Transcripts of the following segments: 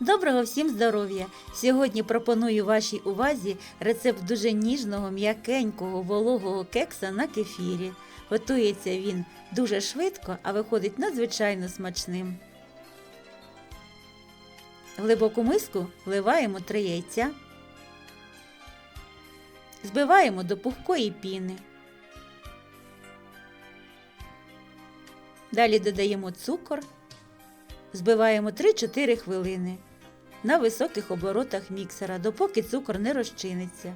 Доброго всім здоров'я! Сьогодні пропоную вашій увазі рецепт дуже ніжного, м'якенького, вологого кекса на кефірі. Готується він дуже швидко, а виходить надзвичайно смачним. В глибоку миску вливаємо три яйця, збиваємо до пухкої піни. Далі додаємо цукор, збиваємо 3-4 хвилини на високих оборотах міксера, допоки цукор не розчиниться.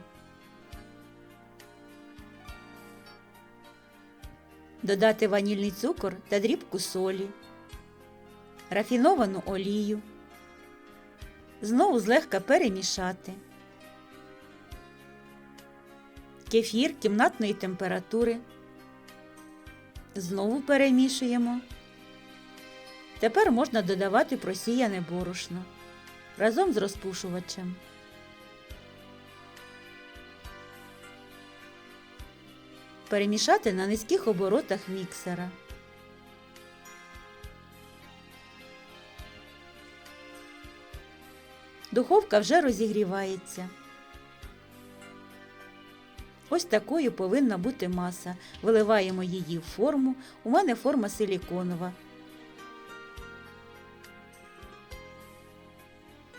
Додати ванільний цукор та дрібку солі, рафіновану олію. Знову злегка перемішати. Кефір кімнатної температури. Знову перемішуємо. Тепер можна додавати просіяне борошно разом з розпушувачем. Перемішати на низьких оборотах міксера. Духовка вже розігрівається. Ось такою повинна бути маса. Виливаємо її в форму. У мене форма силіконова.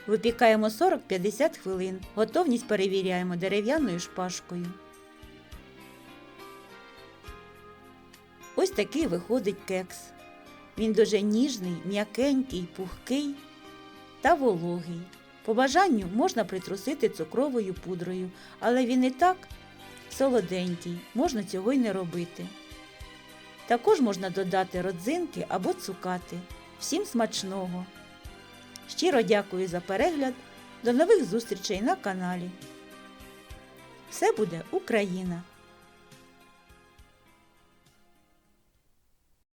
Випікаємо 40-50 хвилин. Готовність перевіряємо дерев'яною шпажкою. Ось такий виходить кекс. Він дуже ніжний, м'якенький, пухкий та вологий. По бажанню можна притрусити цукровою пудрою, але він і так солоденький, можна цього й не робити. Також можна додати родзинки або цукати. Всім смачного! Щиро дякую за перегляд. До нових зустрічей на каналі. Все буде Україна!